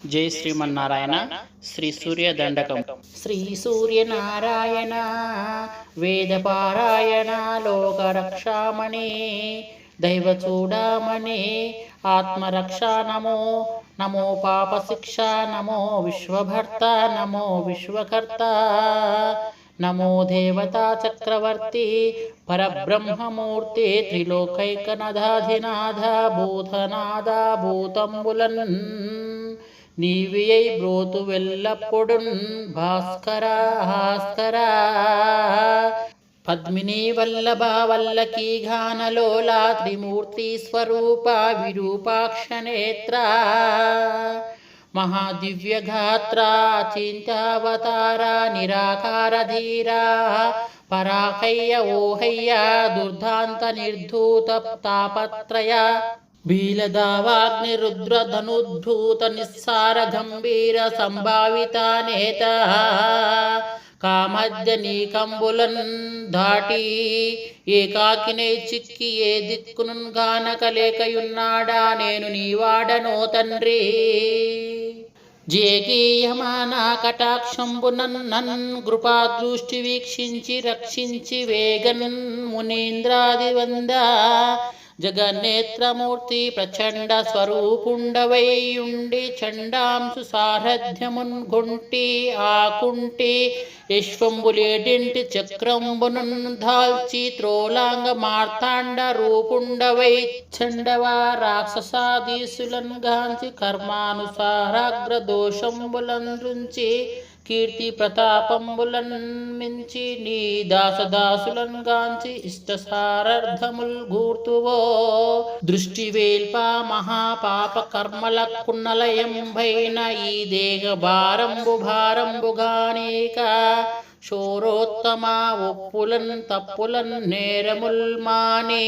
జై శ్రీమన్నారాయణ శ్రీ సూర్య దండకం శ్రీ సూర్యనారాయణ వేదపారాయణ లోకరక్షామణి దైవ చూడామణి ఆత్మరక్ష నమో నమో పాప శిక్ష నమో విశ్వభర్త నమో విశ్వకర్త నమో దేవతా చక్రవర్తి పరబ్రహ్మమూర్తి త్రిలోకైకనధాధినాథ భూతనాథ భూతంబులన్ నీవియై బ్రోతు వెల్లప్పుడున్ భాస్కర భాస్కర పద్మిని వల్లభ వల్లకీ ఘానలోలా త్రిమూర్తి స్వరూప విరూపాక్ష నేత్ర మహాదివ్యగాత్ర చింతావతార నిరాకార ధీరా. పరాకయ్య ఓహయ్య దుర్ధాంత నిర్ధూత తాపత్రయ. భీలదావాగ్నిరుద్రధనుద్ధూత నిస్సార గంభీర సంభావిత నేత కామజ్జనీకంబులన్ దాటి ఏకాకినే చిక్కి ఏ దిక్కును గానకలేకయున్నాడా నేను నీవాడనో తండ్రి జేగీయమానా కటాక్షంబునన్ నన్ కృపాదృష్టి వీక్షించి రక్షించి వేగన్ మునీంద్రాది వంద జగన్నేత్రమూర్తి ప్రచండ స్వరూపుండవైయుండి చండాంసు సారథ్యమున్ గుంటి ఆకుంటి విశ్వంబులేడింటి చక్రంబునున్ దాల్చి త్రోలాంగ మార్తాండ రూపుండవై చండవ రాక్షసాదీసులన్ గాంచి కర్మానుసారాగ్ర దోషంబులందృంచి కీర్తి ప్రతాపంబులన్ మించి నీ దాసదాసులన్ గాంచి ఇష్ట సారర్థముల్ గూర్తువో. దృష్టి వేల్ప మహాపాప కర్మల కున్నలయంబైన ఈ దేహ భారంబు భారంబుగానేక శూరోత్తమా ఒప్పులన్ తప్పులన్ నేరముల్ మానే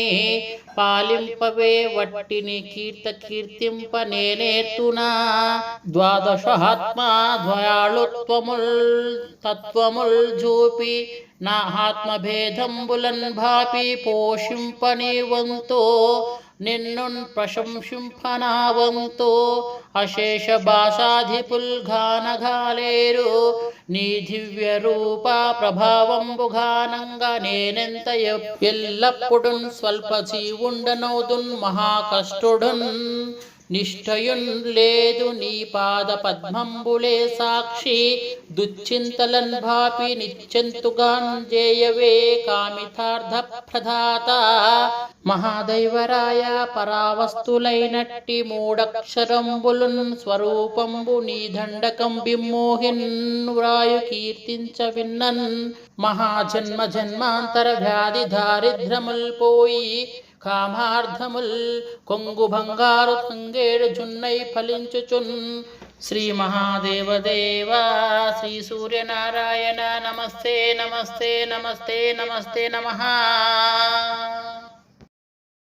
పాలింపవే వట్టిని కీర్త కీర్తింప నేనేర్తునా? ద్వాదశాత్మ ద్వయాళుత్వముల్ తత్వముల్ జూపి నా ఆత్మభేదంబులన్ భాపి పోషింపని వంతో నిన్నున్ ప్రశంసింపనావంతో అశేష భాషాధిపుల్ఘానఘాలేరు నీ దివ్య రూప ప్రభావంబు ఘానంగా నేనెంత ఎల్లప్పుడున్ స్వల్ప జీవుండనవుదున్ మహాకష్టుడున్. నిష్ఠయున్ లేదు నీ పాద పద్మంబులే సాక్షి దుశ్చింతలన్ భాపి నిత్యంతుగాన్ జేయవే కామితార్థ ప్రధాత మహాదైవరాయ పరావస్తులైనట్టి మూడక్షరంబులున్ స్వరూపంబు నీ దండకం బిమ్మోహిన్ వ్రాయు కీర్తించ విన్నన్. మహాజన్మ జన్మాంతర వ్యాధి దారిద్రముల్ పోయి కామార్థముల్ కొంగు బంగారు తంగేడు జున్నై ఫలించుచున్ శ్రీ మహాదేవదేవ శ్రీ సూర్యనారాయణ నమస్తే నమస్తే నమస్తే నమస్తే నమః